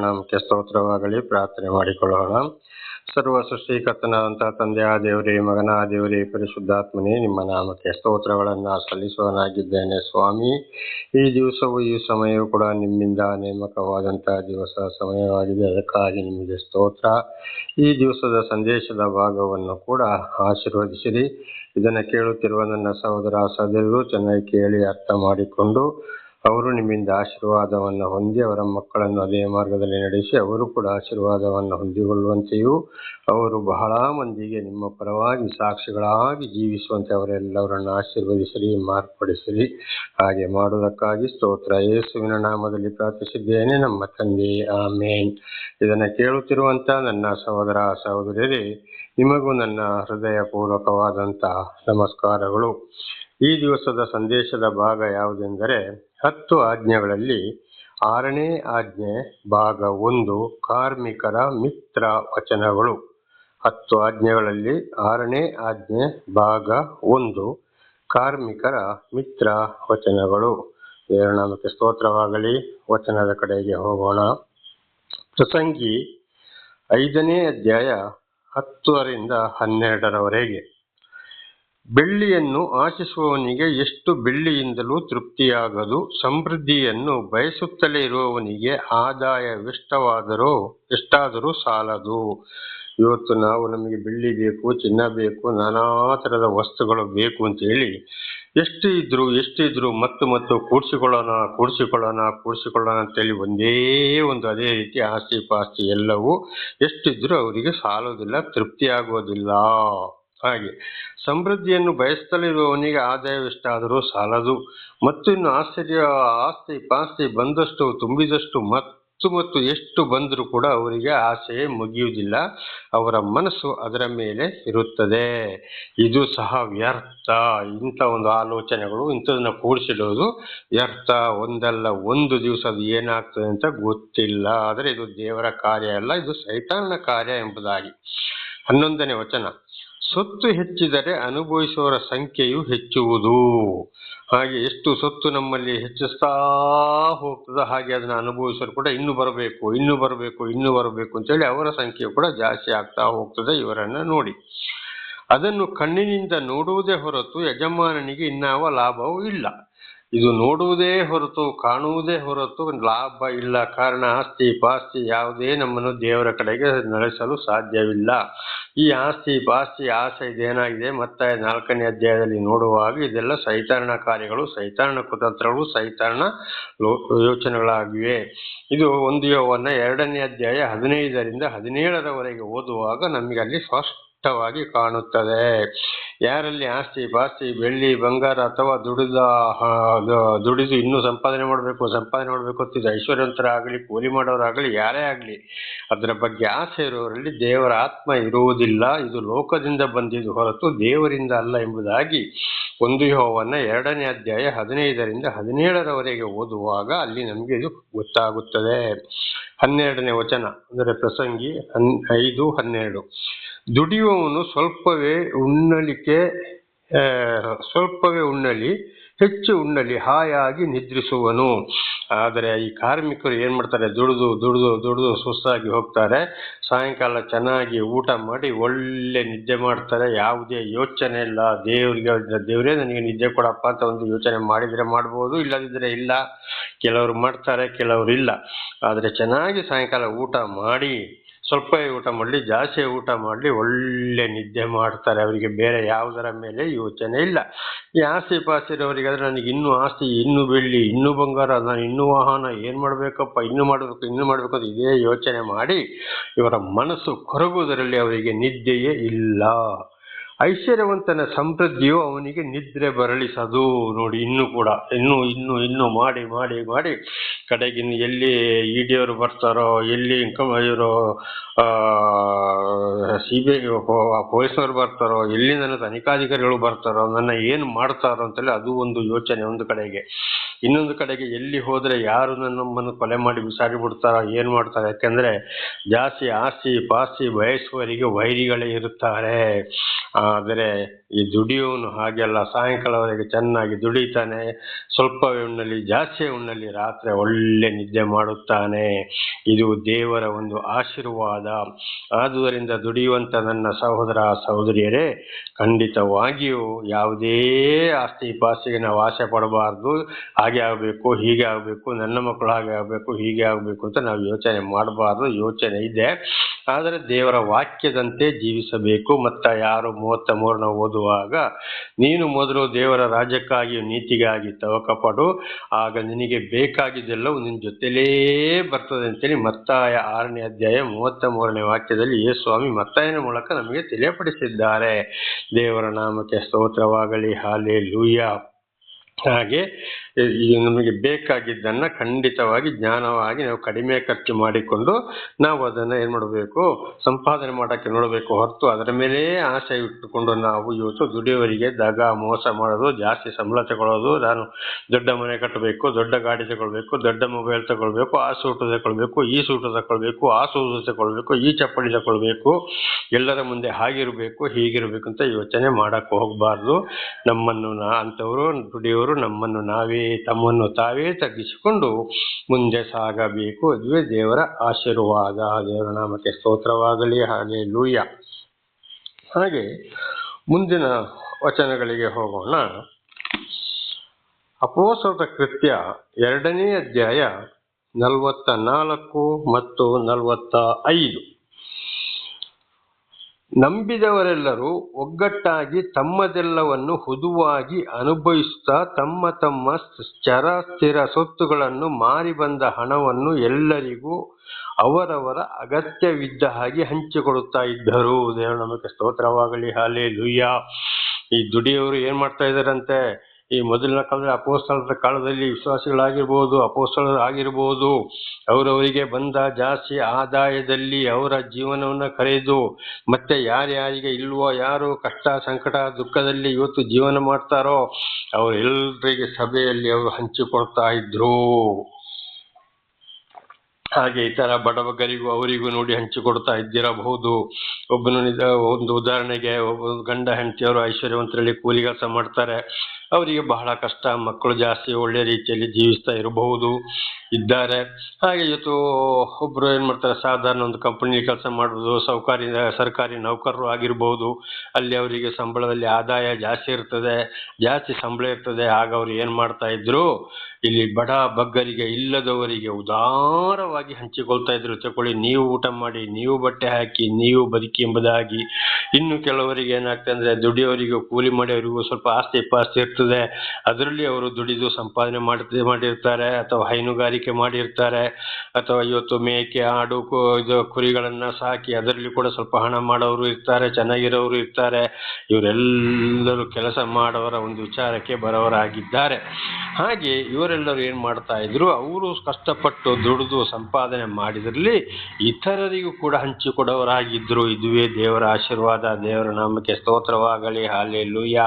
ನಾಮಕ್ಕೆ ಸ್ತೋತ್ರವಾಗಲಿ, ಪ್ರಾರ್ಥನೆ ಮಾಡಿಕೊಳ್ಳೋಣ. ಸರ್ವ ಸೃಷ್ಟಿಕರ್ತನಾದಂತಹ ತಂದೆಯ ದೇವರೇ, ಮಗನ ದೇವರೇ, ಪರಿಶುದ್ಧಾತ್ಮನೇ, ನಿಮ್ಮ ನಾಮಕ್ಕೆ ಸ್ತೋತ್ರಗಳನ್ನು ಸಲ್ಲಿಸುವನಾಗಿದ್ದೇನೆ ಸ್ವಾಮಿ. ಈ ದಿವಸವು, ಈ ಸಮಯವು ಕೂಡ ನಿಮ್ಮಿಂದ ನೇಮಕವಾದಂತಹ ದಿವಸ, ಸಮಯವಾಗಿದೆ. ಅದಕ್ಕಾಗಿ ನಿಮಗೆ ಸ್ತೋತ್ರ. ಈ ದಿವಸದ ಸಂದೇಶದ ಭಾಗವನ್ನು ಕೂಡ ಆಶೀರ್ವದಿಸಿರಿ. ಇದನ್ನು ಕೇಳುತ್ತಿರುವ ನನ್ನ ಸಹೋದರ ಸಹೋದರರು ಚೆನ್ನಾಗಿ ಕೇಳಿ ಅರ್ಥ ಮಾಡಿಕೊಂಡು ಅವರು ನಿಮ್ಮಿಂದ ಆಶೀರ್ವಾದವನ್ನು ಹೊಂದಿ ಅವರ ಮಕ್ಕಳನ್ನು ಅದೇ ಮಾರ್ಗದಲ್ಲಿ ನಡೆಸಿ ಅವರು ಕೂಡ ಆಶೀರ್ವಾದವನ್ನು ಹೊಂದಿಕೊಳ್ಳುವಂತೆಯೂ ಅವರು ಬಹಳ ಮಂದಿಗೆ ನಿಮ್ಮ ಪರವಾಗಿ ಸಾಕ್ಷಿಗಳಾಗಿ ಜೀವಿಸುವಂತೆ ಅವರೆಲ್ಲವರನ್ನು ಆಶೀರ್ವದಿಸಿರಿ, ಮಾರ್ಪಡಿಸಿರಿ. ಹಾಗೆ ಮಾಡುವುದಕ್ಕಾಗಿ ಸ್ತೋತ್ರ. ಯೇಸುವಿನ ನಾಮದಲ್ಲಿ ಪ್ರಾರ್ಥಿಸಿದ್ದೇನೆ ನಮ್ಮ ತಂದೆ. ಆಮೇನ್. ಇದನ್ನು ಕೇಳುತ್ತಿರುವಂತ ನನ್ನ ಸಹೋದರ ಸಹೋದರಿಯರೇ, ನಿಮಗೂ ನನ್ನ ಹೃದಯಪೂರ್ವಕವಾದಂತಹ ನಮಸ್ಕಾರಗಳು. ಈ ದಿವಸದ ಸಂದೇಶದ ಭಾಗ ಯಾವುದೆಂದರೆ ಹತ್ತು ಆಜ್ಞೆಗಳಲ್ಲಿ ಆರನೇ ಆಜ್ಞೆ ಭಾಗ ಒಂದು ಕಾರ್ಮಿಕರ ಮಿತ್ರ ವಚನಗಳು. ಹತ್ತು ಆಜ್ಞೆಗಳಲ್ಲಿ ಆರನೇ ಆಜ್ಞೆ ಭಾಗ ಒಂದು ಕಾರ್ಮಿಕರ ಮಿತ್ರ ವಚನಗಳು. ದೇವನಾಮಕ್ಕೆ ಸ್ತೋತ್ರವಾಗಲಿ, ವಚನದ ಕಡೆಗೆ ಹೋಗೋಣ. ಪ್ರಸಂಗಿ ಐದನೇ ಅಧ್ಯಾಯ ಹತ್ತರಿಂದ ಹನ್ನೆರಡರವರೆಗೆ. ಬೆಳ್ಳಿಯನ್ನು ಆಶಿಸುವವನಿಗೆ ಎಷ್ಟು ಬೆಳ್ಳಿಯಿಂದಲೂ ತೃಪ್ತಿಯಾಗದು. ಸಮೃದ್ಧಿಯನ್ನು ಬಯಸುತ್ತಲೇ ಇರುವವನಿಗೆ ಆದಾಯವೆಷ್ಟವಾದರೂ ಎಷ್ಟಾದರೂ ಸಾಲದು. ಇವತ್ತು ನಾವು ನಮಗೆ ಬೆಳ್ಳಿ ಬೇಕು, ಚಿನ್ನ ಬೇಕು, ನಾನಾ ಥರದ ವಸ್ತುಗಳು ಬೇಕು ಅಂತ ಹೇಳಿ ಎಷ್ಟು ಇದ್ರು ಎಷ್ಟು ಇದ್ರು ಮತ್ತು ಮತ್ತು ಕೂಡಿಸಿಕೊಳ್ಳೋಣ ಕೂಡಿಸಿಕೊಳ್ಳೋಣ ಕೂಡಿಸಿಕೊಳ್ಳೋಣ ಅಂತೇಳಿ ಒಂದೇ ಒಂದು ಅದೇ ರೀತಿ ಆಸ್ತಿ ಪಾಸ್ತಿ ಎಲ್ಲವೂ ಎಷ್ಟಿದ್ರು ಅವರಿಗೆ ಸಾಲೋದಿಲ್ಲ ತೃಪ್ತಿ ಆಗೋದಿಲ್ಲ ಹಾಗೆ. ಸಮೃದ್ಧಿಯನ್ನು ಬಯಸ್ತಲಿರುವವನಿಗೆ ಆದಾಯವೆಷ್ಟಾದರೂ ಸಾಲದು. ಮತ್ತು ಇನ್ನು ಆಶ್ಚರ್ಯ, ಆಸ್ತಿ ಪಾಸ್ತಿ ಬಂದಷ್ಟು, ತುಂಬಿದಷ್ಟು, ಮತ್ತು ಮತ್ತು ಎಷ್ಟು ಬಂದರೂ ಕೂಡ ಅವರಿಗೆ ಆಸೆಯೇ ಮುಗಿಯುವುದಿಲ್ಲ. ಅವರ ಮನಸ್ಸು ಅದರ ಮೇಲೆ ಇರುತ್ತದೆ. ಇದು ಸಹ ವ್ಯರ್ಥ. ಇಂಥ ಒಂದು ಆಲೋಚನೆಗಳು ಇಂಥದನ್ನ ಕೂಡಿಸಿಡೋದು ವ್ಯರ್ಥ. ಒಂದಲ್ಲ ಒಂದು ದಿವಸ ಅದು ಏನಾಗ್ತದೆ ಅಂತ ಗೊತ್ತಿಲ್ಲ. ಆದರೆ ಇದು ದೇವರ ಕಾರ್ಯ ಅಲ್ಲ, ಇದು ಸೈತಾನನ ಕಾರ್ಯ ಎಂಬುದಾಗಿ. ಹನ್ನೊಂದನೇ ವಚನ. ಸೊತ್ತು ಹೆಚ್ಚಿದರೆ ಅನುಭವಿಸುವವರ ಸಂಖ್ಯೆಯು ಹೆಚ್ಚುವುದು. ಹಾಗೆ ಎಷ್ಟು ಸೊತ್ತು ನಮ್ಮಲ್ಲಿ ಹೆಚ್ಚಿಸ್ತಾ ಹೋಗ್ತದೆ ಹಾಗೆ ಅದನ್ನು ಅನುಭವಿಸೋರು ಕೂಡ ಇನ್ನು ಬರಬೇಕು ಇನ್ನು ಬರಬೇಕು ಇನ್ನು ಬರಬೇಕು ಅಂತೇಳಿ ಅವರ ಸಂಖ್ಯೆ ಕೂಡ ಜಾಸ್ತಿ ಆಗ್ತಾ ಹೋಗ್ತದೆ ಇವರನ್ನು ನೋಡಿ. ಅದನ್ನು ಕಣ್ಣಿನಿಂದ ನೋಡುವುದೇ ಹೊರತು ಯಜಮಾನನಿಗೆ ಇನ್ನಾವ ಲಾಭವೂ ಇಲ್ಲ. ಇದು ನೋಡುವುದೇ ಹೊರತು, ಕಾಣುವುದೇ ಹೊರತು ಲಾಭ ಇಲ್ಲ. ಕಾರಣ ಆಸ್ತಿ ಪಾಸ್ತಿ ಯಾವುದೇ ನಮ್ಮನ್ನು ದೇವರ ಕಡೆಗೆ ನಡೆಸಲು ಸಾಧ್ಯವಿಲ್ಲ. ಈ ಆಸ್ತಿ ಪಾಸ್ತಿ ಆಸೆ ಇದೇನಾಗಿದೆ? ಮತ್ತೆ ನಾಲ್ಕನೇ ಅಧ್ಯಾಯದಲ್ಲಿ ನೋಡುವಾಗ ಇದೆಲ್ಲ ಸೈತಾರಣ ಕಾರ್ಯಗಳು ಸೈತಾರಣ ಕುತಂತ್ರಗಳು ಸೈತಾರಣ ಯೋಚನೆಗಳಾಗಿವೆ. ಇದು ಒಂದು ಯೋವನ್ನ ಎರಡನೇ ಅಧ್ಯಾಯ ಹದಿನೈದರಿಂದ ಹದಿನೇಳರವರೆಗೆ ಓದುವಾಗ ನಮಗೆ ಅಲ್ಲಿ ಸ್ಪಷ್ಟವಾಗಿ ಕಾಣುತ್ತದೆ. ಯಾರಲ್ಲಿ ಆಸ್ತಿ, ಪಾಸ್ತಿ, ಬೆಳ್ಳಿ, ಬಂಗಾರ ಅಥವಾ ದುಡಿದ ದುಡಿದು ಇನ್ನೂ ಸಂಪಾದನೆ ಮಾಡಬೇಕು ಸಂಪಾದನೆ ಮಾಡಬೇಕು ಅಂತಿದ್ದು ಐಶ್ವರ್ಯವಂತರಾಗಲಿ ಕೂಲಿ ಮಾಡೋರಾಗಲಿ ಯಾರೇ ಆಗಲಿ, ಅದರ ಬಗ್ಗೆ ಆಸೆ ಇರುವವರಲ್ಲಿ ದೇವರ ಆತ್ಮ ಇರುವುದಿಲ್ಲ. ಇದು ಲೋಕದಿಂದ ಬಂದಿದ್ದು ಹೊರತು ದೇವರಿಂದ ಅಲ್ಲ ಎಂಬುದಾಗಿ ಒಂದು ಯೋವನ್ನ ಎರಡನೇ ಅಧ್ಯಾಯ ಹದಿನೈದರಿಂದ ಹದಿನೇಳರವರೆಗೆ ಓದುವಾಗ ಅಲ್ಲಿ ನಮಗೆ ಇದು ಗೊತ್ತಾಗುತ್ತದೆ. ಹನ್ನೆರಡನೇ ವಚನ, ಅಂದರೆ ಪ್ರಸಂಗಿ ಹನ್, ಐದು ಹನ್ನೆರಡು. ದುಡಿಯುವವನು ಸ್ವಲ್ಪವೇ ಉಣ್ಣಲಿಕ್ಕೆ ಸ್ವಲ್ಪವೇ ಉಣ್ಣಲಿ, ಹೆಚ್ಚು ಉಣ್ಣಲಿ, ಹಾಯಾಗಿ ನಿದ್ರಿಸುವನು. ಆದರೆ ಈ ಕಾರ್ಮಿಕರು ಏನು ಮಾಡ್ತಾರೆ? ದುಡಿದು ದುಡಿದು ದುಡಿದು ಸುಸ್ತಾಗಿ ಹೋಗ್ತಾರೆ. ಸಾಯಂಕಾಲ ಚೆನ್ನಾಗಿ ಊಟ ಮಾಡಿ ಒಳ್ಳೆ ನಿದ್ದೆ ಮಾಡ್ತಾರೆ. ಯಾವುದೇ ಯೋಚನೆ ಇಲ್ಲ. ದೇವರಿಗೆ ದೇವರೇ, ನನಗೆ ನಿದ್ದೆ ಕೊಡಪ್ಪ ಅಂತ ಒಂದು ಯೋಚನೆ ಮಾಡಿದರೆ ಮಾಡ್ಬೋದು ಇಲ್ಲದಿದ್ದರೆ ಇಲ್ಲ. ಕೆಲವರು ಮಾಡ್ತಾರೆ, ಕೆಲವರು ಇಲ್ಲ. ಆದರೆ ಚೆನ್ನಾಗಿ ಸಾಯಂಕಾಲ ಊಟ ಮಾಡಿ ಸ್ವಲ್ಪ ಊಟ ಮಾಡಲಿ, ಜಾಸ್ತಿ ಊಟ ಮಾಡಲಿ, ಒಳ್ಳೆ ನಿದ್ದೆ ಮಾಡ್ತಾರೆ. ಅವರಿಗೆ ಬೇರೆ ಯಾವುದರ ಮೇಲೆ ಯೋಚನೆ ಇಲ್ಲ. ಈ ಆಸ್ತಿ ಪಾಸ್ತಿ ಇರೋರಿಗೆ ಆದರೆ ನನಗೆ ಇನ್ನೂ ಆಸ್ತಿ, ಇನ್ನೂ ಬೆಳ್ಳಿ, ಇನ್ನೂ ಬಂಗಾರ, ನಾನು ಇನ್ನೂ ವಾಹನ, ಏನು ಮಾಡಬೇಕಪ್ಪ, ಇನ್ನೂ ಮಾಡಬೇಕು ಇನ್ನೂ ಮಾಡಬೇಕು ಅಂತ ಇದೇ ಯೋಚನೆ ಮಾಡಿ ಇವರ ಮನಸ್ಸು ಕೊರಗುವುದರಲ್ಲಿ ಅವರಿಗೆ ನಿದ್ದೆಯೇ ಇಲ್ಲ. ಐಶ್ವರ್ಯವಂತನ ಸಮೃದ್ಧಿಯು ಅವನಿಗೆ ನಿದ್ರೆ ಬರಳಿಸದು ನೋಡಿ ಇನ್ನೂ ಕೂಡ, ಇನ್ನೂ ಇನ್ನೂ ಇನ್ನೂ ಮಾಡಿ ಮಾಡಿ ಮಾಡಿ ಕಡೆಗಿನ ಎಲ್ಲಿ ಇಡಿಯವರು ಬರ್ತಾರೋ, ಎಲ್ಲಿ ಇನ್ಕಮ್ ಇವರು ಸಿ ಬಿ ಐ ಪೊಲೀಸ್ನವ್ರು ಬರ್ತಾರೋ, ಎಲ್ಲಿ ನನ್ನ ತನಿಖಾಧಿಕಾರಿಗಳು ಬರ್ತಾರೋ, ನನ್ನ ಏನು ಮಾಡ್ತಾರೋ ಅಂತೇಳಿ ಅದು ಒಂದು ಯೋಚನೆ ಒಂದು ಕಡೆಗೆ. ಇನ್ನೊಂದು ಕಡೆಗೆ ಎಲ್ಲಿ ಹೋದರೆ ಯಾರು ನನ್ನಮ್ಮನ್ನು ಕೊಲೆ ಮಾಡಿ ಬಿಸಾಡಿ ಬಿಡ್ತಾರೋ, ಏನು ಮಾಡ್ತಾರೆ, ಯಾಕೆಂದರೆ ಜಾಸ್ತಿ ಆಸ್ತಿ, ಪಾಸ್ತಿ ಬಯಸುವವರಿಗೆ ವೈರಿಗಳೇ ಇರುತ್ತಾರೆ. ಆದರೆ ಈ ದುಡಿಯುವನು ಹಾಗೆಲ್ಲ ಸಾಯಂಕಾಲವರೆಗೆ ಚೆನ್ನಾಗಿ ದುಡಿತಾನೆ. ಸ್ವಲ್ಪ ಉಣ್ಣಲಿ, ಜಾಸ್ತಿ ಉಣ್ಣಲಿ ರಾತ್ರಿ ಒಳ್ಳೆ ನಿದ್ದೆ ಮಾಡುತ್ತಾನೆ. ಇದು ದೇವರ ಒಂದು ಆಶೀರ್ವಾದ. ಆದುದರಿಂದ ದುಡಿಯುವಂತ ನನ್ನ ಸಹೋದರ, ಸಹೋದರಿಯರೇ, ಖಂಡಿತವಾಗಿಯೂ ಯಾವುದೇ ಆಸ್ತಿ ಪಾಸ್ತಿಗೆ ನಾವು ಆಸೆ ಪಡಬಾರ್ದು. ಹಾಗೆ ಆಗಬೇಕು, ಹೀಗೆ ಆಗಬೇಕು, ನನ್ನ ಮಕ್ಕಳು ಹಾಗೆ ಆಗಬೇಕು, ಹೀಗೆ ಆಗಬೇಕು ಅಂತ ನಾವು ಯೋಚನೆ ಮಾಡಬಾರ್ದು. ಯೋಚನೆ ಇದೆ. ಆದರೆ ದೇವರ ವಾಕ್ಯದಂತೆ ಜೀವಿಸಬೇಕು. ಮತ್ತು ಯಾರು ಮೂವತ್ತ ಮೂರನ ಓದುವಾಗ, ನೀನು ಮೊದಲು ದೇವರ ರಾಜ್ಯಕ್ಕಾಗಿ, ನೀತಿಗಾಗಿ ತವಕಪಡು, ಆಗ ನಿನಗೆ ಬೇಕಾಗಿದ್ದೆಲ್ಲವೂ ನಿನ್ನ ಜೊತೆಲೇ ಬರ್ತದೆ ಅಂತೇಳಿ ಮತ್ತಾಯ ಆರನೇ ಅಧ್ಯಾಯ ಮೂವತ್ತ ಮೂರನೇ ವಾಕ್ಯದಲ್ಲಿ ಯೇ ಸ್ವಾಮಿ ಮತ್ತಾಯನ ಮೂಲಕ ನಮಗೆ ತಿಳಿಯಪಡಿಸಿದ್ದಾರೆ. ದೇವರ ನಾಮಕ್ಕೆ ಸ್ತೋತ್ರವಾಗಲಿ ಹಾಲೆ ಲೂಯ್ಯ ಹಾಗೆ ನಮಗೆ ಬೇಕಾಗಿದ್ದನ್ನ ಖಂಡಿತವಾಗಿ ಜ್ಞಾನವಾಗಿ ನಾವು ಕಡಿಮೆ ಖರ್ಚು ಮಾಡಿಕೊಂಡು ನಾವು ಅದನ್ನ ಏನ್ ಮಾಡಬೇಕು, ಸಂಪಾದನೆ ಮಾಡಕ್ಕೆ ನೋಡಬೇಕು ಹೊರತು ಅದರ ಮೇಲೆ ಆಸೆ ಇಟ್ಟುಕೊಂಡು ನಾವು ಇವತ್ತು ದುಡಿಯವರಿಗೆ ದಗ, ಮೋಸ ಮಾಡೋದು, ಜಾಸ್ತಿ ಸಂಬಳ ತಗೊಳ್ಳೋದು, ನಾನು ದೊಡ್ಡ ಮನೆ ಕಟ್ಟಬೇಕು, ದೊಡ್ಡ ಗಾಡಿ ತಗೊಳ್ಬೇಕು, ದೊಡ್ಡ ಮೊಬೈಲ್ ತಗೊಳ್ಬೇಕು, ಆ ಸೂಟ್ ತಗೊಳ್ಬೇಕು, ಈ ಸೂಟು ತಗೊಳ್ಬೇಕು, ಆ ಸೂಟು ತಗೊಳ್ಬೇಕು, ಈ ಚಪ್ಪಲಿ ತಗೊಳ್ಬೇಕು, ಎಲ್ಲರ ಮುಂದೆ ಹಾಗಿರ್ಬೇಕು, ಹೀಗಿರ್ಬೇಕು ಅಂತ ಯೋಚನೆ ಮಾಡಕ್ಕೆ ಹೋಗಬಾರ್ದು. ನಮ್ಮನ್ನು, ನಾ ಅಂತವರು ನಮ್ಮನ್ನು ನಾವೇ, ತಮ್ಮನ್ನು ತಾವೇ ತಗ್ಗಿಸಿಕೊಂಡು ಮುಂದೆ ಸಾಗಬೇಕು. ಅದುವೇ ದೇವರ ಆಶೀರ್ವಾದ. ದೇವರ ನಾಮಕ್ಕೆ ಸ್ತೋತ್ರವಾಗಲಿ. ಹಾಗೆ ಲೂಯ್ಯ ಹಾಗೆ ಮುಂದಿನ ವಚನಗಳಿಗೆ ಹೋಗೋಣ. ಅಪೋಸದ ಕೃತ್ಯ ಎರಡನೇ ಅಧ್ಯಾಯ ನಲವತ್ತ ನಾಲ್ಕು ಮತ್ತು ನಲವತ್ತ ಐದು. ನಂಬಿದವರೆಲ್ಲರೂ ಒಗ್ಗಟ್ಟಾಗಿ ತಮ್ಮದೆಲ್ಲವನ್ನು ಹುದುವಾಗಿ ಅನುಭವಿಸುತ್ತಾ ತಮ್ಮ ತಮ್ಮ ಚರ ಸ್ಥಿರ ಸೊತ್ತುಗಳನ್ನು ಮಾರಿ ಬಂದ ಹಣವನ್ನು ಎಲ್ಲರಿಗೂ ಅವರವರ ಅಗತ್ಯವಿದ್ದ ಹಾಗೆ ಹಂಚಿಕೊಡುತ್ತಾ ಇದ್ದರು. ದೇವರ ನಮಗೆ ಸ್ತೋತ್ರವಾಗಲಿ ಹಾಲೆ ಲುಯ್ಯ ಈ ದುಡಿಯವರು ಏನ್ ಮಾಡ್ತಾ ಇದಾರಂತೆ ಈ ಮೊದಲಿನ ಕಾಲದಲ್ಲಿ ಅಪೋಸ್ತಲರ ಕಾಲದಲ್ಲಿ ವಿಶ್ವಾಸಿಗಳಾಗಿರ್ಬೋದು, ಅಪೋಸ್ತಲರು ಆಗಿರ್ಬೋದು, ಅವರವರಿಗೆ ಬಂದ ಜಾಸ್ತಿ ಆದಾಯದಲ್ಲಿ ಅವರ ಜೀವನವನ್ನು ಕರೆದು ಮತ್ತೆ ಯಾರ್ಯಾರಿಗೆ ಇಲ್ವೋ, ಯಾರು ಕಷ್ಟ, ಸಂಕಟ, ದುಃಖದಲ್ಲಿ ಇವತ್ತು ಜೀವನ ಮಾಡ್ತಾರೋ ಅವರೆಲ್ಲರಿಗೆ ಸಭೆಯಲ್ಲಿ ಅವರು ಹಂಚಿಕೊಡ್ತಾ ಇದ್ರು. ಹಾಗೆ ಇತರ ಬಡವಗರಿಗೂ ಅವರಿಗೂ ನೋಡಿ ಹಂಚಿಕೊಡ್ತಾ ಇದ್ದಿರಬಹುದು. ಒಬ್ಬನು ಒಂದು ಉದಾಹರಣೆಗೆ ಒಬ್ಬ ಗಂಡ ಹೆಂಡತಿಯವರು ಐಶ್ವರ್ಯವಂತರಲ್ಲಿ ಕೂಲಿ ಕೆಲಸ ಮಾಡ್ತಾರೆ. ಅವರಿಗೆ ಬಹಳ ಕಷ್ಟ, ಮಕ್ಕಳು ಜಾಸ್ತಿ ಒಳ್ಳೆ ರೀತಿಯಲ್ಲಿ ಜೀವಿಸ್ತಾ ಇರಬಹುದು, ಇದ್ದಾರೆ. ಹಾಗೆ ಇವತ್ತು ಒಬ್ಬರು ಏನು ಮಾಡ್ತಾರೆ, ಸಾಧಾರಣ ಒಂದು ಕಂಪನಿ ಕೆಲಸ ಮಾಡುವುದು ಸೌಕಾರಿ ಸರ್ಕಾರಿ ನೌಕರರು ಆಗಿರ್ಬೋದು, ಅಲ್ಲಿ ಅವರಿಗೆ ಸಂಬಳದಲ್ಲಿ ಆದಾಯ ಜಾಸ್ತಿ ಇರ್ತದೆ, ಜಾಸ್ತಿ ಸಂಬಳ ಇರ್ತದೆ, ಆಗ ಅವರು ಏನು ಮಾಡ್ತಾ ಇದ್ರು, ಇಲ್ಲಿ ಬಡ ಬಗ್ಗರಿಗೆ ಇಲ್ಲದವರಿಗೆ ಉದಾರವಾಗಿ ಹಂಚಿಕೊಳ್ತಾ ಇದ್ರು ತಕೊಳ್ಳಿ ನೀವು ಊಟ ಮಾಡಿ, ನೀವು ಬಟ್ಟೆ ಹಾಕಿ, ನೀವು ಬದುಕಿ ಎಂಬುದಾಗಿ. ಇನ್ನು ಕೆಲವರಿಗೆ ಏನಾಗ್ತದೆ ಅಂದರೆ ದುಡಿಯೋರಿಗೂ, ಕೂಲಿ ಮಾಡೋರಿಗೂ ಸ್ವಲ್ಪ ಆಸ್ತಿ ಪಾಸ್ತಿ ಇರ್ತದೆ. ಅದರಲ್ಲಿ ಅವರು ದುಡಿದು ಸಂಪಾದನೆ ಮಾಡ್ತಿ ಮಾಡಿರ್ತಾರೆ ಅಥವಾ ಹೈನುಗಾರಿಕೆ ಮಾಡಿರ್ತಾರೆ ಅಥವಾ ಇವತ್ತು ಮೇಕೆ, ಆಡು ಇದು ಕುರಿಗಳನ್ನ ಸಾಕಿ ಅದರಲ್ಲಿ ಕೂಡ ಸ್ವಲ್ಪ ಹಣ ಮಾಡೋರು ಇರ್ತಾರೆ ಚೆನ್ನಾಗಿರೋರು ಇರ್ತಾರೆ. ಇವರೆಲ್ಲರೂ ಕೆಲಸ ಮಾಡೋರ ಒಂದು ವಿಚಾರಕ್ಕೆ ಬರೋರಾಗಿದ್ದಾರೆ ಹಾಗೆ ಇವರೆಲ್ಲರೂ ಏನು ಮಾಡ್ತಾ ಇದ್ರು, ಅವರು ಕಷ್ಟಪಟ್ಟು ದುಡಿದು ಸಂಪಾದನೆ ಮಾಡಿದ್ರಲ್ಲಿ ಇತರರಿಗೂ ಕೂಡ ಹಂಚಿಕೊಡೋರಾಗಿದ್ರು ಇದುವೇ ದೇವರ ಆಶೀರ್ವಾದ, ದೇವರ ನಾಮಕ್ಕೆ ಸ್ತೋತ್ರವಾಗಲಿ ಹಾಲೆ ಲೂಯ್ಯ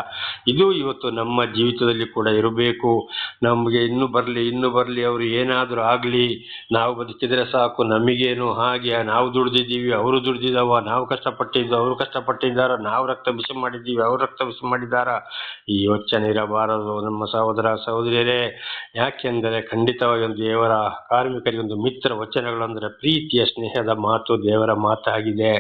ಇದು ಇವತ್ತು ನಮ್ಮ ಜೀವಿತದಲ್ಲಿ ಕೂಡ ಇರಬೇಕು. ನಮಗೆ ಇನ್ನು ಬರಲಿ ಇನ್ನು ಬರಲಿ, ಅವರು ಏನಾದರೂ ಆಗಲಿ, ನಾವು ಬದುಕಿದ್ರೆ ಸಾಕು, ನಮಗೇನು ಹಾಗೆ, ನಾವು ದುಡ್ದಿದ್ದೀವಿ, ಅವರು ದುಡ್ದಿದ್ದಾವ, ನಾವು ಕಷ್ಟಪಟ್ಟಿದ್ದು ಅವರು ಕಷ್ಟಪಟ್ಟಿದ್ದಾರ, ನಾವು ರಕ್ತ ಬಿಸಿ ಮಾಡಿದ್ದೀವಿ, ಅವರು ರಕ್ತ ಬಿಸಿ ಮಾಡಿದ್ದಾರ. ಈ ಯೋಚನೆ ಇರಬಾರದು ನಮ್ಮ ಸಹೋದರ ಸಹೋದರಿಯರೇ. ಯಾಕೆಂದರೆ ಖಂಡಿತವಾಗಿ ಒಂದು ದೇವರ ಕಾರ್ಮಿಕರಿಗೆ ಒಂದು ಮಿತ್ರ ವಚನಗಳಂದ್ರೆ ಪ್ರೀತಿಯ ಸ್ನೇಹದ ಮಾತು ದೇವರ ಮಾತಾಗಿದೆ.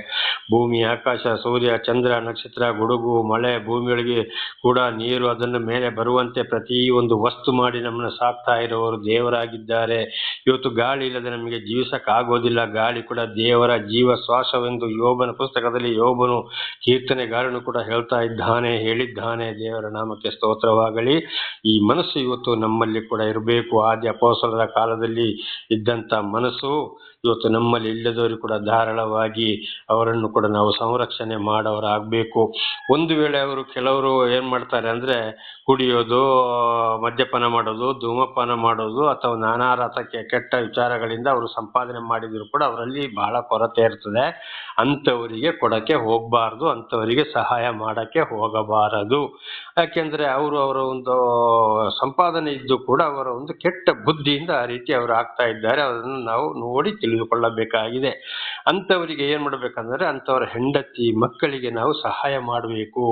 ಭೂಮಿ, ಆಕಾಶ, ಸೂರ್ಯ, ಚಂದ್ರ, ನಕ್ಷತ್ರ, ಗುಡುಗು, ಮಳೆ ಭೂಮಿಯೊಳಗೆ ಕೂಡ ನೀರು ಅದನ್ನು ಮೇಲೆ ಬರುವಂತೆ ಪ್ರತಿ ಒಂದು ವಸ್ತು ಮಾಡಿ ನಮ್ಮನ್ನು ಸಾಕ್ತಾ ಇರೋರು ದೇವರಾಗಿದ್ದಾರೆ. ಇವತ್ತು ಗಾಳಿ ಇಲ್ಲದೆ ನಮಗೆ ಜೀವಿಸಕ್ಕಾಗೋದಿಲ್ಲ ಗಾಳಿ ಕೂಡ ದೇವರ ಜೀವ ಶ್ವಾಸವೆಂದು ಯೋಬನ ಪುಸ್ತಕದಲ್ಲಿ ಯೋಬನು ಕೀರ್ತನೆಗಾರನು ಕೂಡ ಹೇಳ್ತಾ ಇದ್ದಾನೆ, ಹೇಳಿದ್ದಾನೆ. ದೇವರ ನಾಮಕ್ಕೆ ಸ್ತೋತ್ರವಾಗಲಿ. ಈ ಮನಸ್ಸು ಇವತ್ತು ನಮ್ಮಲ್ಲಿ ಕೂಡ ಇರಬೇಕು. ಆದ್ಯ ಅಪೋಸಲರ ಕಾಲದಲ್ಲಿ ಇದ್ದಂತ ಮನಸ್ಸು ಇವತ್ತು ನಮ್ಮಲ್ಲಿ ಇಲ್ಲದವರು ಕೂಡ ಧಾರಾಳವಾಗಿ ಅವರನ್ನು ಕೂಡ ನಾವು ಸಂರಕ್ಷಣೆ ಮಾಡೋರಾಗಬೇಕು. ಒಂದು ವೇಳೆ ಅವರು ಕೆಲವರು ಏನು ಮಾಡ್ತಾರೆ ಅಂದ್ರೆ ಕುಡಿಯೋದು, ಮದ್ಯಪಾನ ಮಾಡೋದು, ಧೂಮಪಾನ ಮಾಡೋದು ಅಥವಾ ನಾನಾ ರಥಕ್ಕೆ ಕೆಟ್ಟ ವಿಚಾರಗಳಿಂದ ಅವರು ಸಂಪಾದನೆ ಮಾಡಿದರೂ ಕೂಡ ಅವರಲ್ಲಿ ಬಹಳ ಕೊರತೆ ಇರ್ತದೆ. ಅಂಥವರಿಗೆ ಕೊಡಕ್ಕೆ ಹೋಗಬಾರ್ದು, ಅಂಥವರಿಗೆ ಸಹಾಯ ಮಾಡಕ್ಕೆ ಹೋಗಬಾರದು. ಯಾಕೆಂದ್ರೆ ಅವರು ಅವರ ಒಂದು ಸಂಪಾದನೆ ಇದ್ದು ಕೂಡ ಅವರ ಒಂದು ಕೆಟ್ಟ ಬುದ್ಧಿಯಿಂದ ಆ ರೀತಿ ಅವರು ಆಗ್ತಾ ಇದ್ದಾರೆ. ಅದನ್ನು ನಾವು ನೋಡಿ ತಿಳಿದುಕೊಳ್ಳಬೇಕಾಗಿದೆ. ಅಂಥವರಿಗೆ ಏನು ಮಾಡಬೇಕಂದ್ರೆ ಅಂಥವರ ಹೆಂಡತಿ ಮಕ್ಕಳಿಗೆ ನಾವು ಸಹಾಯ ಮಾಡಬೇಕು.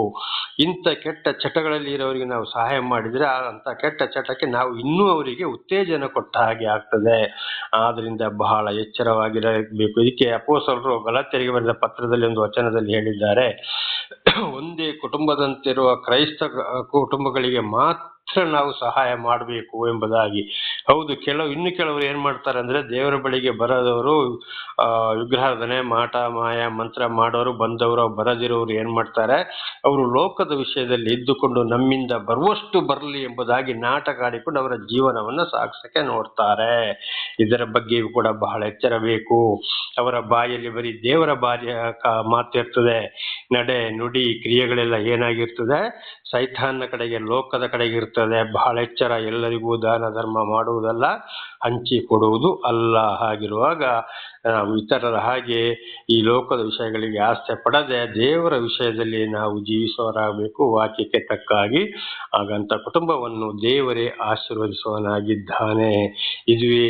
ಇಂಥ ಕೆಟ್ಟ ಚಟಗಳಲ್ಲಿ ಇರೋರಿಗೆ ನಾವು ಸಹಾಯ ಮಾಡಿದರೆ ಅಂತ ಕೆಟ್ಟ ಚಟಕ್ಕೆ ನಾವು ಇನ್ನೂ ಅವರಿಗೆ ಉತ್ತೇಜನ ಕೊಟ್ಟ ಹಾಗೆ ಆಗ್ತದೆ. ಆದ್ದರಿಂದ ಬಹಳ ಎಚ್ಚರವಾಗಿರಬೇಕು. ಇದಕ್ಕೆ ಅಪೋಸಲರು ಗಲಾತ್ಯರಿಗೆ ಬರೆದ ಪತ್ರದಲ್ಲಿ ಒಂದು ವಚನದಲ್ಲಿ ಹೇಳಿದ್ದಾರೆ. ಒಂದೇ ಕುಟುಂಬದಂತಿರುವ ಕ್ರೈಸ್ತ ಕುಟುಂಬಗಳಿಗೆ ಮಾತ್ರ ನಾವು ಸಹಾಯ ಮಾಡಬೇಕು ಎಂಬುದಾಗಿ. ಹೌದು ಕೆಲವು ಇನ್ನು ಕೆಲವರು ಏನ್ ಮಾಡ್ತಾರೆ ಅಂದ್ರೆ ದೇವರ ಬಳಿಗೆ ಬರದವರು ವಿಗ್ರಹಾರ್ಧನೆ, ಮಾಟ, ಮಾಯ, ಮಂತ್ರ ಮಾಡೋರು, ಬಂದವರು, ಬರದಿರೋರು ಏನ್ ಮಾಡ್ತಾರೆ? ಅವರು ಲೋಕದ ವಿಷಯದಲ್ಲಿ ಇದ್ದುಕೊಂಡು ನಮ್ಮಿಂದ ಬರುವಷ್ಟು ಬರಲಿ ಎಂಬುದಾಗಿ ನಾಟಕ ಆಡಿಕೊಂಡು ಅವರ ಜೀವನವನ್ನು ಸಾಗಿಸಕ್ಕೆ ನೋಡ್ತಾರೆ. ಇದರ ಬಗ್ಗೆಯೂ ಕೂಡ ಬಹಳ ಎಚ್ಚರ ಬೇಕು. ಅವರ ಬಾಯಲ್ಲಿ ಬರೀ ದೇವರ ಬಾರಿಯ ಮಾತಿರ್ತದೆ ನಡೆ, ನುಡಿ, ಕ್ರಿಯೆಗಳೆಲ್ಲ ಏನಾಗಿರ್ತದೆ? ಸೈತಾನ್ನ ಕಡೆಗೆ, ಲೋಕದ ಕಡೆಗೆ ಇರ್ತದೆ ಬಹಳ ಎಚ್ಚರ, ಎಲ್ಲರಿಗೂ ದಾನ ಧರ್ಮ ಮಾಡುವುದಲ್ಲ, ಹಂಚಿ ಕೊಡುವುದು ಅಲ್ಲ ಹಾಗಿರುವಾಗ ಇತರರ ಹಾಗೆ ಈ ಲೋಕದ ವಿಷಯಗಳಿಗೆ ಆಸೆ ಪಡದೆ ದೇವರ ವಿಷಯದಲ್ಲಿ ನಾವು ಜೀವಿಸುವರಾಗಬೇಕು ವಾಕ್ಯಕ್ಕೆ ತಕ್ಕಾಗಿ. ಹಾಗಂತ ಕುಟುಂಬವನ್ನು ದೇವರೇ ಆಶೀರ್ವದಿಸುವನಾಗಿದ್ದಾನೆ ಇದುವೇ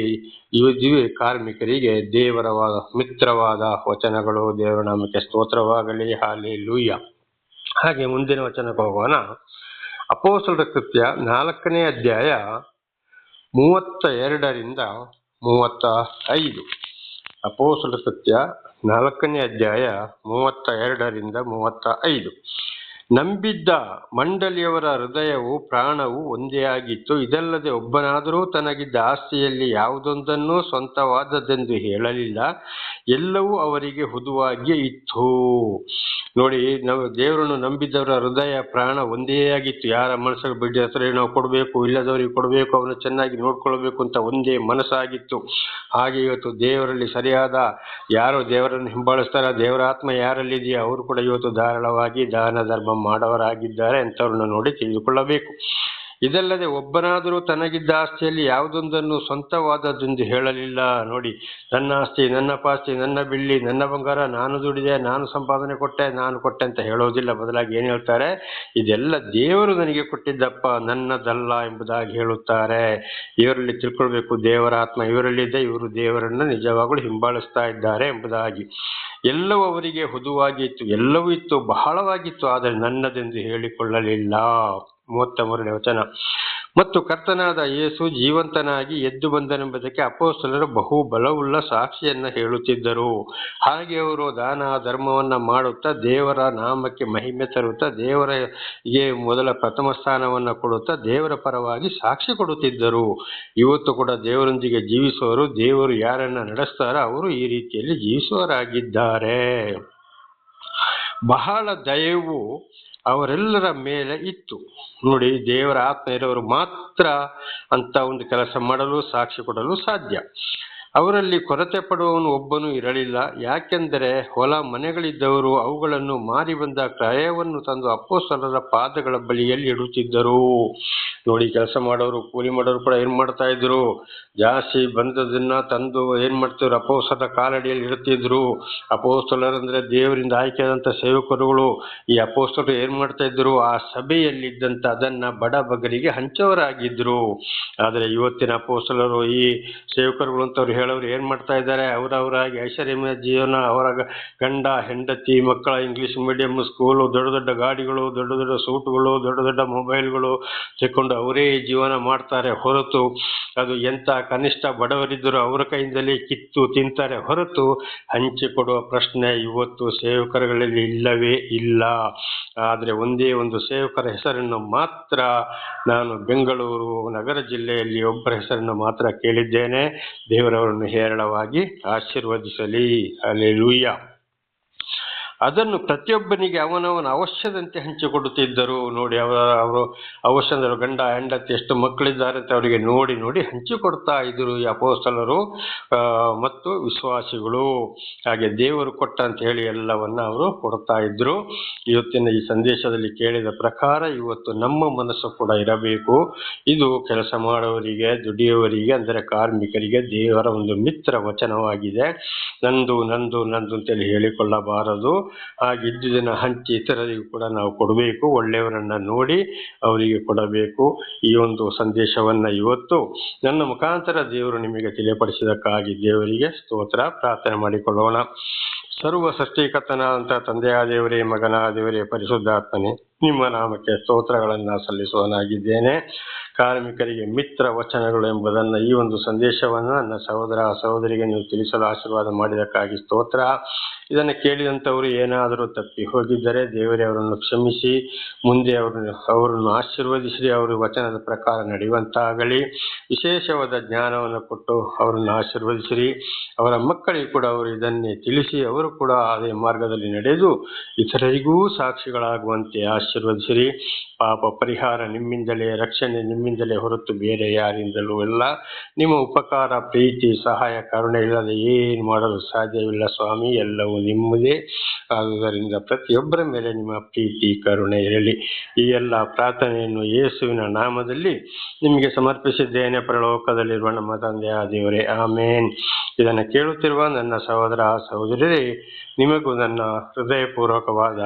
ಇದುವೇ ಕಾರ್ಮಿಕರಿಗೆ ದೇವರವಾದ, ಮಿತ್ರವಾದ ವಚನಗಳು. ದೇವರ ನಾಮಕ್ಕೆ ಸ್ತೋತ್ರವಾಗಲಿ ಹಾಲಿ ಲೂಯ್ಯ ಹಾಗೆ ಮುಂದಿನ ವಚನಕ್ಕೆ ಹೋಗೋಣ. ಅಪೋಸಲರ ಕೃತ್ಯ ನಾಲ್ಕನೇ ಅಧ್ಯಾಯ ಮೂವತ್ತ ಎರಡರಿಂದ ಮೂವತ್ತ ಐದು ಅಪೋಸಲ ಕೃತ್ಯ ನಾಲ್ಕನೇ ಅಧ್ಯಾಯ ಮೂವತ್ತ ಎರಡರಿಂದ ಮೂವತ್ತ ಐದು ನಂಬಿದ್ದ ಮಂಡಳಿಯವರ ಹೃದಯವು ಪ್ರಾಣವು ಒಂದೇ ಆಗಿತ್ತು ಇದಲ್ಲದೆ ಒಬ್ಬನಾದರೂ ತನಗಿದ್ದ ಆಸ್ತಿಯಲ್ಲಿ ಯಾವುದೊಂದನ್ನೂ ಸ್ವಂತವಾದದ್ದೆಂದು ಹೇಳಲಿಲ್ಲ. ಎಲ್ಲವೂ ಅವರಿಗೆ ಹುದುವಾಗಿ ಇತ್ತು. ನೋಡಿ, ನಾವು ದೇವರನ್ನು ನಂಬಿದ್ದವರ ಹೃದಯ, ಪ್ರಾಣ ಒಂದೇ ಆಗಿತ್ತು. ಯಾರ ಮನಸ್ಸಿಗೆ ಬಿಡ್ಡಿ ಹತ್ರ ನಾವು ಕೊಡಬೇಕು, ಇಲ್ಲದವರಿಗೆ ಕೊಡಬೇಕು, ಅವನು ಚೆನ್ನಾಗಿ ನೋಡ್ಕೊಳ್ಬೇಕು ಅಂತ ಒಂದೇ ಮನಸ್ಸಾಗಿತ್ತು. ಹಾಗೆ ಇವತ್ತು ದೇವರಲ್ಲಿ ಸರಿಯಾದ ಯಾರು ದೇವರನ್ನು ಹಿಂಬಾಲಿಸ್ತಾರ? ದೇವರ ಆತ್ಮ ಯಾರಲ್ಲಿದೆಯೋ? ಅವರು ಕೂಡ ಇವತ್ತು ಧಾರಾಳವಾಗಿ ದಾನ ಧರ್ಮ ಮಾಡವರಾಗಿದ್ದಾರೆ ಅಂತವ್ರನ್ನ ನೋಡಿ ತಿಳಿದುಕೊಳ್ಳಬೇಕು. ಇದಲ್ಲದೆ ಒಬ್ಬನಾದರೂ ತನಗಿದ್ದ ಆಸ್ತಿಯಲ್ಲಿ ಯಾವುದೊಂದನ್ನು ಸ್ವಂತವಾದದ್ದೆಂದು ಹೇಳಲಿಲ್ಲ. ನೋಡಿ, ನನ್ನ ಆಸ್ತಿ, ನನ್ನ ಪಾಸ್ತಿ, ನನ್ನ ಬೆಳ್ಳಿ ನನ್ನ ಬಂಗಾರ, ನಾನು ದುಡಿದೆ, ನಾನು ಸಂಪಾದನೆ ಕೊಟ್ಟೆ, ನಾನು ಕೊಟ್ಟೆ ಅಂತ ಹೇಳೋದಿಲ್ಲ. ಬದಲಾಗಿ ಏನು ಹೇಳ್ತಾರೆ? ಇದೆಲ್ಲ ದೇವರು ನನಗೆ ಕೊಟ್ಟಿದ್ದಪ್ಪ, ನನ್ನದಲ್ಲ ಎಂಬುದಾಗಿ ಹೇಳುತ್ತಾರೆ. ಇವರಲ್ಲಿ ತಿಳ್ಕೊಳ್ಬೇಕು ದೇವರ ಆತ್ಮ ಇವರಲ್ಲಿದೆ, ಇವರು ದೇವರನ್ನು ನಿಜವಾಗಲೂ ಹಿಂಬಾಲಿಸ್ತಾ ಇದ್ದಾರೆ ಎಂಬುದಾಗಿ. ಎಲ್ಲವೂ ಅವರಿಗೆ ಹುದುವಾಗಿತ್ತು, ಎಲ್ಲವೂ ಇತ್ತು, ಬಹಳವಾಗಿತ್ತು, ಆದರೆ ನನ್ನದೆಂದು ಹೇಳಿಕೊಳ್ಳಲಿಲ್ಲ. ಮೂವತ್ತ ಮೂರನೇ ವಚನ. ಮತ್ತು ಕರ್ತನಾದ ಯೇಸು ಜೀವಂತನಾಗಿ ಎದ್ದು ಬಂದನೆಂಬುದಕ್ಕೆ ಅಪೋಸ್ತಲರು ಬಹು ಬಲವುಳ್ಳ ಸಾಕ್ಷಿಯನ್ನ ಹೇಳುತ್ತಿದ್ದರು. ಹಾಗೆ ಅವರು ದಾನ ಧರ್ಮವನ್ನ ಮಾಡುತ್ತಾ ದೇವರ ನಾಮಕ್ಕೆ ಮಹಿಮೆ ತರುತ್ತಾ ದೇವರಿಗೆ ಮೊದಲ ಪ್ರಥಮ ಸ್ಥಾನವನ್ನ ಕೊಡುತ್ತಾ ದೇವರ ಪರವಾಗಿ ಸಾಕ್ಷಿ ಕೊಡುತ್ತಿದ್ದರು. ಇವತ್ತು ಕೂಡ ದೇವರೊಂದಿಗೆ ಜೀವಿಸುವವರು ದೇವರು ಯಾರನ್ನ ನಡೆಸ್ತಾರೋ ಅವರು ಈ ರೀತಿಯಲ್ಲಿ ಜೀವಿಸುವರಾಗಿದ್ದಾರೆ ಬಹಳ ದಯವು ಅವರೆಲ್ಲರ ಮೇಲೆ ಇತ್ತು. ನೋಡಿ, ದೇವರ ಆತ್ಮ ಇರೋರು ಮಾತ್ರ ಅಂತ ಒಂದು ಕೆಲಸ ಮಾಡಲು, ಸಾಕ್ಷಿ ಕೊಡಲು ಸಾಧ್ಯ. ಅವರಲ್ಲಿ ಕೊರತೆ ಪಡುವವನು ಒಬ್ಬನೂ ಇರಲಿಲ್ಲ. ಯಾಕೆಂದರೆ ಹೊಲ ಮನೆಗಳಿದ್ದವರು ಅವುಗಳನ್ನು ಮಾರಿ ಬಂದ ಕ್ರಯವನ್ನು ತಂದು ಅಪ್ಪೋಸ್ತಲರ ಪಾದಗಳ ಬಳಿಯಲ್ಲಿ ಇಡುತ್ತಿದ್ದರು. ನೋಡಿ, ಕೆಲಸ ಮಾಡೋರು, ಕೂಲಿ ಮಾಡೋರು ಕೂಡ ಏನು ಮಾಡ್ತಾ ಇದ್ರು? ಜಾಸ್ತಿ ಬಂದದನ್ನ ತಂದು ಏನು ಮಾಡ್ತಿದ್ರು? ಅಪೋಸ್ತಲರ ಕಾಲಡಿಯಲ್ಲಿ ಇಡುತ್ತಿದ್ರು. ಅಪೋಸ್ತಲರಂದ್ರೆ ದೇವರಿಂದ ಆಯ್ಕೆಯಾದಂತ ಸೇವಕರುಗಳು. ಈ ಅಪೋಸ್ತಲರು ಏನು ಮಾಡ್ತಾ ಇದ್ರು? ಆ ಸಭೆಯಲ್ಲಿದ್ದಂತ ಅದನ್ನ ಬಡ ಬಗರಿಗೆ ಹಂಚವರಾಗಿದ್ರು. ಆದರೆ ಇವತ್ತಿನ ಅಪೋಸ್ತಲರು ಈ ಸೇವಕರುಗಳು ಅಂತವ್ರು ಹೇಳೋರು ಏನು ಮಾಡ್ತಾ ಇದ್ದಾರೆ? ಅವರವರ ಐಶ್ವರ್ಯಮಯ ಜೀವನ, ಅವರ ಗಂಡ, ಹೆಂಡತಿ, ಮಕ್ಕಳ ಇಂಗ್ಲಿಷ್ ಮೀಡಿಯಂ ಸ್ಕೂಲು ದೊಡ್ಡ ದೊಡ್ಡ ಗಾಡಿಗಳು, ದೊಡ್ಡ ದೊಡ್ಡ ಸೂಟ್ಗಳು, ದೊಡ್ಡ ದೊಡ್ಡ ಮೊಬೈಲ್ಗಳು ತೆಕ್ಕೊಂಡು ಅವರೇ ಜೀವನ ಮಾಡ್ತಾರೆ ಹೊರತು ಅದು ಎಂತ ಕನಿಷ್ಠ ಬಡವರಿದ್ದರೂ ಅವರ ಕೈಯಿಂದಲೇ ಕಿತ್ತು ತಿಂತಾರೆ ಹೊರತು ಹಂಚಿಕೊಡುವ ಪ್ರಶ್ನೆ ಇವತ್ತು ಸೇವಕರುಗಳಲ್ಲಿ ಇಲ್ಲವೇ ಇಲ್ಲ. ಆದರೆ ಒಂದೇ ಒಂದು ಸೇವಕರ ಹೆಸರನ್ನು ಮಾತ್ರ ನಾನು ಬೆಂಗಳೂರು ನಗರ ಜಿಲ್ಲೆಯಲ್ಲಿ ಒಬ್ಬರ ಹೆಸರನ್ನು ಮಾತ್ರ ಕೇಳಿದ್ದೇನೆ. ಹೇರಳವಾಗಿ ಆಶೀರ್ವದಿಸಲಿ. ಅಲ್ಲೆಲೂಯ್ಯ ಅದನ್ನು ಪ್ರತಿಯೊಬ್ಬನಿಗೆ ಅವನವನ ಅವಶ್ಯದಂತೆ ಹಂಚಿಕೊಡುತ್ತಿದ್ದರು. ನೋಡಿ ಅವರ ಅವರು ಅವಶ್ಯದ ಗಂಡ, ಹೆಂಡತಿ, ಎಷ್ಟು ಮಕ್ಕಳಿದ್ದಾರೆ ಅಂತ ಅವರಿಗೆ ನೋಡಿ ನೋಡಿ ಹಂಚಿಕೊಡ್ತಾ ಇದ್ದರು ಈ ಅಪೋಸ್ತಲರು. ಮತ್ತು ವಿಶ್ವಾಸಿಗಳು. ಹಾಗೆ ದೇವರು ಕೊಟ್ಟ ಅಂತ ಹೇಳಿ ಎಲ್ಲವನ್ನ ಅವರು ಕೊಡ್ತಾ ಇದ್ರು. ಇವತ್ತಿನ ಈ ಸಂದೇಶದಲ್ಲಿ ಕೇಳಿದ ಪ್ರಕಾರ ಇವತ್ತು ನಮ್ಮ ಮನಸ್ಸು ಕೂಡ ಇರಬೇಕು. ಇದು ಕೆಲಸ ಮಾಡುವವರಿಗೆ, ದುಡಿಯುವವರಿಗೆ, ಅಂದರೆ ಕಾರ್ಮಿಕರಿಗೆ ದೇವರ ಒಂದು ಮಿತ್ರ ವಚನವಾಗಿದೆ. ನಂದು ನಂದು ನಂದು ಅಂತೇಳಿ ಹೇಳಿಕೊಳ್ಳಬಾರದು. ಹಾಗಿದ್ದುದನ್ನು ಹಂಚಿ ಇತರರಿಗೂ ಕೂಡ ನಾವು ಕೊಡಬೇಕು. ಒಳ್ಳೆಯವರನ್ನ ನೋಡಿ ಅವರಿಗೆ ಕೊಡಬೇಕು. ಈ ಒಂದು ಸಂದೇಶವನ್ನ ಇವತ್ತು ನನ್ನ ಮುಖಾಂತರ ದೇವರು ನಿಮಗೆ ತಿಳಿಯಪಡಿಸಿದಕ್ಕಾಗಿ ದೇವರಿಗೆ ಸ್ತೋತ್ರ, ಪ್ರಾರ್ಥನೆ ಮಾಡಿಕೊಳ್ಳೋಣ. ಸರ್ವ ಸೃಷ್ಟಿಕರ್ತನಾದಂಥ ತಂದೆಯ ದೇವರೇ ಮಗನ ದೇವರೇ, ಪರಿಶುದ್ಧಾತ್ಮನೇ ನಿಮ್ಮ ನಾಮಕ್ಕೆ ಸ್ತೋತ್ರಗಳನ್ನು ಸಲ್ಲಿಸುವನಾಗಿದ್ದೇನೆ ಕಾರ್ಮಿಕರಿಗೆ ಮಿತ್ರ ವಚನಗಳು ಎಂಬುದನ್ನು ಈ ಒಂದು ಸಂದೇಶವನ್ನು ನನ್ನ ಸಹೋದರ ಸಹೋದರಿಗೆ ನೀವು ತಿಳಿಸಲು ಆಶೀರ್ವಾದ ಮಾಡಿದಕ್ಕಾಗಿ ಸ್ತೋತ್ರ. ಇದನ್ನು ಕೇಳಿದಂಥವರು ಏನಾದರೂ ತಪ್ಪಿ ಹೋಗಿದ್ದರೆ ದೇವರೇ ಅವರನ್ನು ಕ್ಷಮಿಸಿ, ಮುಂದೆ ಅವರನ್ನು ಅವರನ್ನು ಆಶೀರ್ವದಿಸಿ ಅವರು ವಚನದ ಪ್ರಕಾರ ನಡೆಯುವಂತಾಗಲಿ. ವಿಶೇಷವಾದ ಜ್ಞಾನವನ್ನು ಕೊಟ್ಟು ಅವರನ್ನು ಆಶೀರ್ವದಿಸಿರಿ. ಅವರ ಮಕ್ಕಳಿಗೆ ಕೂಡ ಅವರು ಇದನ್ನೇ ತಿಳಿಸಿ, ಅವರು ಕೂಡ ಅದೇ ಮಾರ್ಗದಲ್ಲಿ ನಡೆದು ಇತರರಿಗೂ ಸಾಕ್ಷಿಗಳಾಗುವಂತೆ ಆಶೀರ್ವದಿಸಿರಿ. ಪಾಪ ಪರಿಹಾರ ನಿಮ್ಮಿಂದಲೇ, ರಕ್ಷಣೆ ನಿಮ್ಮಿಂದಲೇ ಹೊರತು ಬೇರೆ ಯಾರಿಂದಲೂ ಇಲ್ಲ. ನಿಮ್ಮ ಉಪಕಾರ, ಪ್ರೀತಿ, ಸಹಾಯ, ಕರುಣೆ ಇಲ್ಲದೆ ಏನು ಮಾಡಲು ಸಾಧ್ಯವಿಲ್ಲ ಸ್ವಾಮಿ. ಎಲ್ಲವೂ ನಿಮ್ಮದೇ. ಆದುದರಿಂದ ಪ್ರತಿಯೊಬ್ಬರ ಮೇಲೆ ನಿಮ್ಮ ಪ್ರೀತಿ, ಕರುಣೆ ಇರಲಿ. ಈ ಎಲ್ಲ ಪ್ರಾರ್ಥನೆಯನ್ನು ಯೇಸುವಿನ ನಾಮದಲ್ಲಿ ನಿಮಗೆ ಸಮರ್ಪಿಸಿದ್ದೇನೆ. ಪ್ರಲೋಕದಲ್ಲಿರುವ ನಮ್ಮ ತಂದೆಯ ದೇವರೇ, ಆಮೇನ್. ಇದನ್ನು ಕೇಳುತ್ತಿರುವ ನನ್ನ ಸಹೋದರ ಸಹೋದರರೇ ನಿಮಗೂ ನನ್ನ ಹೃದಯಪೂರ್ವಕವಾದ